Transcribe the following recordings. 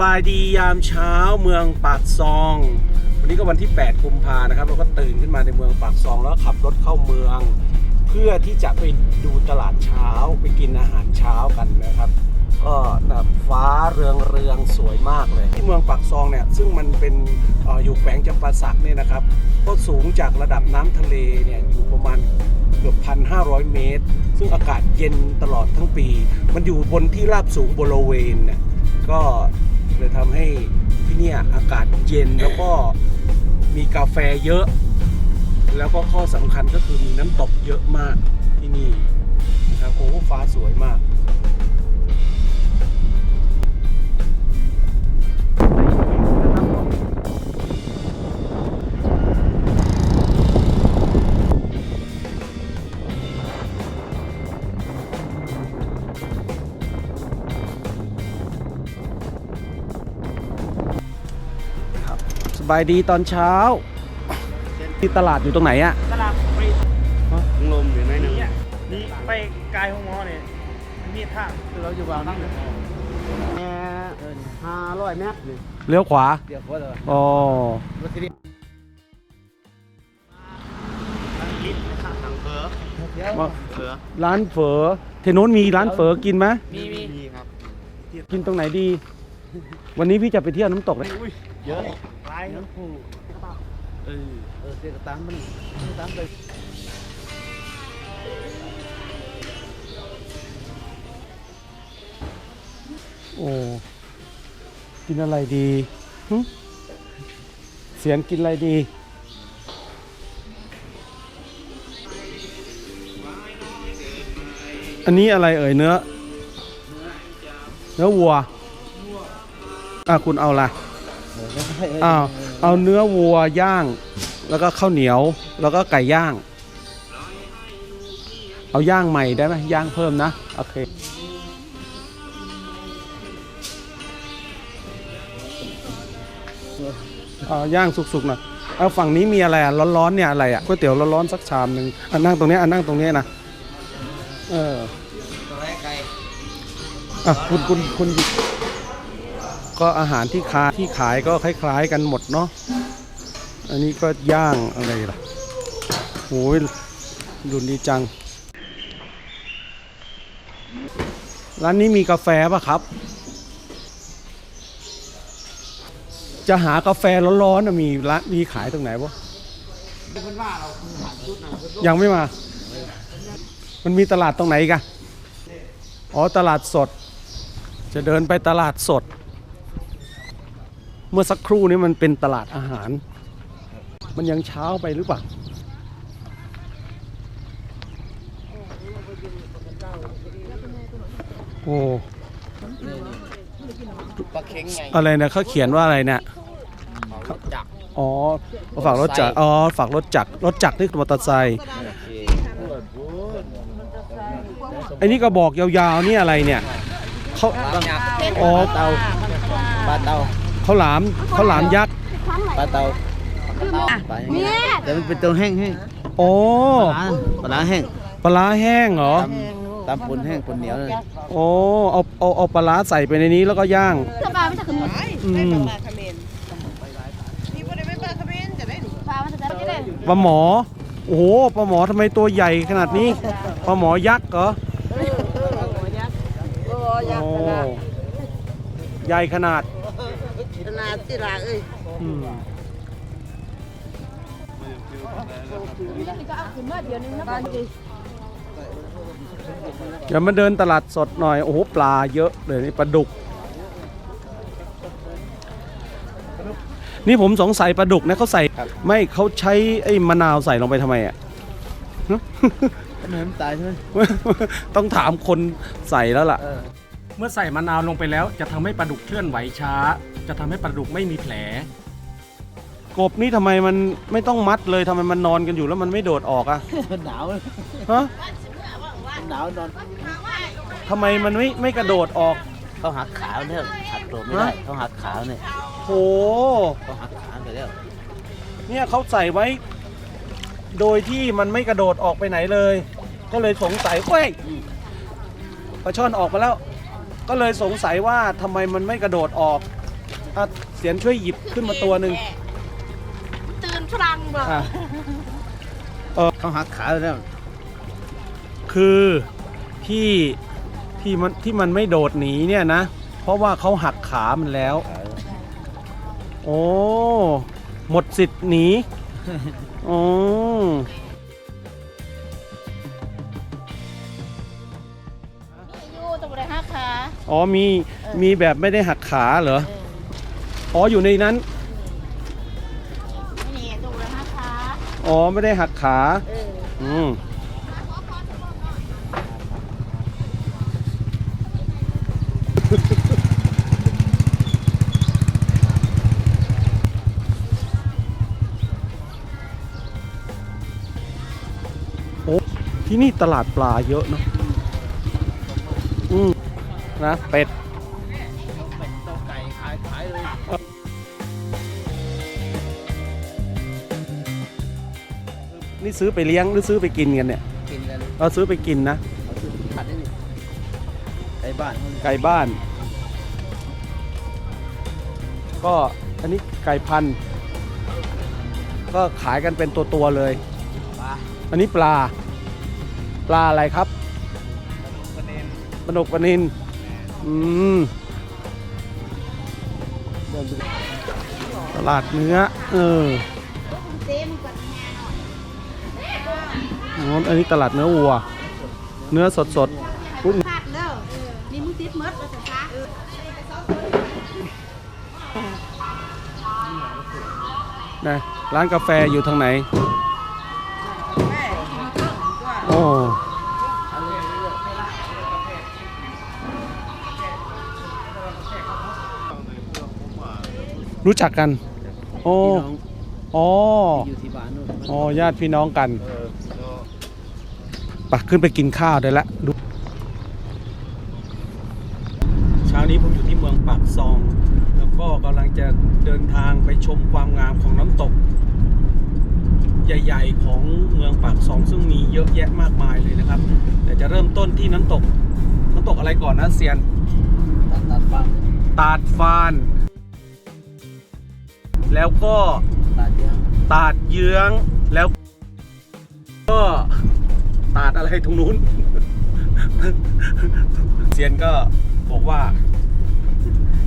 บายดียามเช้าเมืองปากซอง วันนี้ก็วันที่ 8 กุมภานะครับ เราก็ตื่นขึ้นมาในเมืองปากซองแล้วขับรถเข้าเมือง เพื่อที่จะไปดูตลาดเช้าไปกินอาหารเช้ากันนะครับ ก็แบบฟ้าเรืองเรืองสวยมากเลย ที่เมืองปากซองเนี่ยซึ่งมันเป็นออยู่แขวงจำปาสักเนี่ยนะครับ ก็สูงจากระดับน้ำทะเลเนี่ยอยู่ประมาณเกือบ 1,500 เมตร ซึ่งอากาศเย็นตลอดทั้งปี มันอยู่บนที่ราบสูงบริเวณเนี่ยก็ เลยทำให้ที่เนี่ยอากาศเย็นแล้วก็มีกาแฟเยอะ แล้วก็ข้อสำคัญก็คือมีน้ำตกเยอะมากที่นี่นะครับโอ้ฟ้าสวยมาก บายดีตอนเช้า ที่ตลาดอยู่ตรงไหนอะตลาดไปลมอยู่ไหนนี่อะนี่ไปไกลห้องหมอเนี่ยมีท่าคือเราอยู่วางนั่งเลยแม่ห้าร้อยเมตรนี่เลี้ยวขวาเดี๋ยวว่าเลยอ๋อรถที่นี่ลิ้นข้างทางเฟอเดี๋ยวว่าเฟอร้านเฝอเทโน้นมีร้านเฝอกินไหมมีมีมีครับ กินตรงไหนดี วันนี้พี่จะไปเที่ยวน้ำตกเลยเยอะไกลครัน้ำบผู้เออเออเสียกระตามมันตามไปโอ้กินอะไรดีหึเสียงกินอะไรดีอันนี้อะไรเอ่ยเนื้อ เนื้อวัว อะคุณเอาละอ้าวเอาเนื้อวัวย่าง แล้วก็ข้าวเหนียว แล้วก็ไก่ย่าง เอาย่างใหม่ได้ไหมย่างเพิ่มนะโอเคเอาย่างสุกๆหน่อยเอาฝั่งนี้มีอะไรอะร้อนๆเนี่ยอะไรอะก๋วยเตี๋ยวร้อนๆสักชามหนึ่งอะนั่งตรงเนี้ยอะนั่งตรงเนี้ยนะเออตัวแรกไก่อะคุณคุณคุณหยิบ ก็อาหารที่ขาที่ขายก็คล้ายๆกันหมดเนาะอันนี้ก็ย่างอะไรล่ะโอ้ยดุนดีจัง ร้านนี้มีกาแฟป่ะครับ จะหากาแฟร้อนๆมีร้านมีขายตรงไหนวะเป็นว่าเราหาชุดนะยังไม่มา มันมีตลาดตรงไหนกันอ๋อตลาดสด จะเดินไปตลาดสด เมื่อสักครู่นี้มันเป็นตลาดอาหาร มันยังเช้าไปหรือเปล่าโอ้ปลาเค็งไงอะไรนะเขาเขียนว่าอะไรเนี่ยเขาจักรอ๋อฝากรถจักรอ๋อฝากรถจักรรถจักรนี่คือมอเตอร์ไซค์โอเคไอ้นี่กระบอกยาวๆนี่อะไรเนี่ยเขาปลายักษ์อ๋อปลาเตาปลาเตาเขาหลามเขาหลามยักษ์ปลาเตาปลาแห้งแต่มันเป็นตัวแห้งแห้งโอ้ปลาร้าแห้งปลาร้าแห้งเหรอตำตำปนแห้งปนเหนียวเลยโอ้เอาเอาเอาปลาร้าใส่ไปในนี้แล้วก็ย่างสบายมันจะขึ้นมาอืมปลาเขมรนี่บ่ได้เป็นปลาเขมรจะได้ดิปลามันจะได้ไม่ได้ปลาหมอโอ้โหปลาหมอทำไมตัวใหญ่ขนาดนี้ปลาหมอยักษ์เหรอโอ้ยากโอ้ขนาดใหญ่ขนาดขนาดสิล่ะเอ้ยอืมนี่ก็เอาขึ้นมาเดี๋ยวนึงนะบ้านดิเดี๋ยวมาเดินตลาดสดหน่อย โอ้โห ปลาเยอะเลยนี่ปลาดุก นี่ผมสงสัยปลาดุกนะเขาใส่ไม่เขาใช้ไอ้มะนาวใส่ลงไปทำไมอะน้ำตายใช่ไหมต้องถามคนใส่แล้วล่ะ เออเมื่อใส่มะนาวลงไปแล้วจะทำให้ปลาดุกเคลื่อนไหวช้า จะทำให้ปลาดุกไม่มีแผล กบนี่ทำไมมันไม่ต้องมัดเลยทำไมมันนอนกันอยู่แล้วมันไม่โดดออกอะมันหนาวเลยฮะมันหนาวนอนทำไมมันไม่ไม่กระโดดออกเขาหักขาเนี่ยหักตัวไม่ได้เขาหักขาเนี่ยโหเขาหักขาไปแล้วเนี่ยเขาใส่ไว้ โดยที่มันไม่กระโดดออกไปไหนเลย ก็เลยสงสัยเว้ยปลาช่อนออกมาแล้ว ก็เลยสงสัยว่าทำไมมันไม่กระโดดออกอะเสียนช่วยหยิบขึ้นมาตัวหนึ่งตื่นฝรั่งบ่อะ เขาหักขาแล้วคือที่ที่มันที่มันไม่โดดหนีเนี่ยนะ เพราะว่าเขาหักขามันแล้ว โอ้ หมดสิทธิ์หนีอ๋อ อ๋อมีมีแบบไม่ได้หักขาเหรอ อ๋ออยู่ในนั้น นี่ตรงไหนฮะคะอ๋อไม่ได้หักขา เอออืมโอ้ที่นี่ตลาดปลาเยอะเนอะอืม นะเป็ดเป็ดตัวไก่ขายขายเลยนี่ซื้อไปเลี้ยงหรือซื้อไปกินกันเนี่ยกินกันเราซื้อไปกินนะเขาซื้อผัดได้นี่ไก่บ้านเขาเลยไก่บ้าน ก็อันนี้ไก่พันธุ์ก็ขายกันเป็นตัวตัวๆเลย ปลาอันนี้ปลา ปลาอะไรครับประเด็นปลาดกปลานิน อืมตลาดเนื้อ เออเต็มกว่าแม่หน่อยอ๋ออันนี้ตลาดเนื้อวัว เนื้อสดสดๆอุ๊ยพลาดเด้อเออนี่มึงติดมดแล้วสิคะเออนะร้านกาแฟอยู่ทางไหน รู้จักกัน โอ้พี่น้องอ๋อที่อยู่ที่บ้านนู่นอ๋อญาติพี่น้องกันปะขึ้นไปกินข้าวได้ละดูเช้านี้ผมอยู่ที่เมืองปากซอง แล้วก็กำลังจะเดินทางไปชมความงามของน้ำตก ใหญ่ ๆ ของเมืองปากซอง ซึ่งมีเยอะแยะมากมายเลยนะครับ แต่จะเริ่มต้นที่น้ำตก น้ำตกอะไรก่อนนะเซียนตัดตัดบ้างตาดฟาน แล้วก็ตัดเยอะตาดเยื้องแล้วก็ตาดอะไรตรงนู้นเซียนก็บอกว่า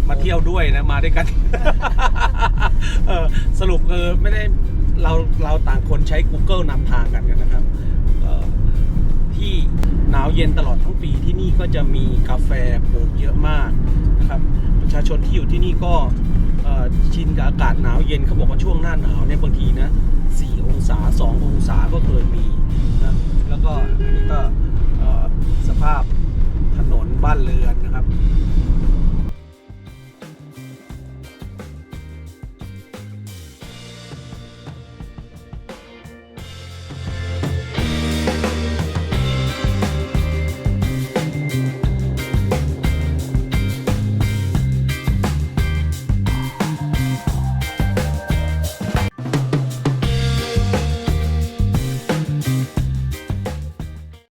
มาเที่ยวด้วยนะมาด้วยกันเออสรุปคือไม่ได้เราเราต่างคนใช้ Google นำทางกันกันนะครับเอ่อที่หนาวเย็นตลอดทั้งปีที่นี่ก็จะมีกาแฟปลูกเยอะมากนะครับ ประชาชนที่อยู่ที่นี่ก็เอ่อ ชินกับอากาศหนาวเย็นเขาบอกว่าช่วงหน้าหนาวเนี่ยบางทีนะ4องศา2องศา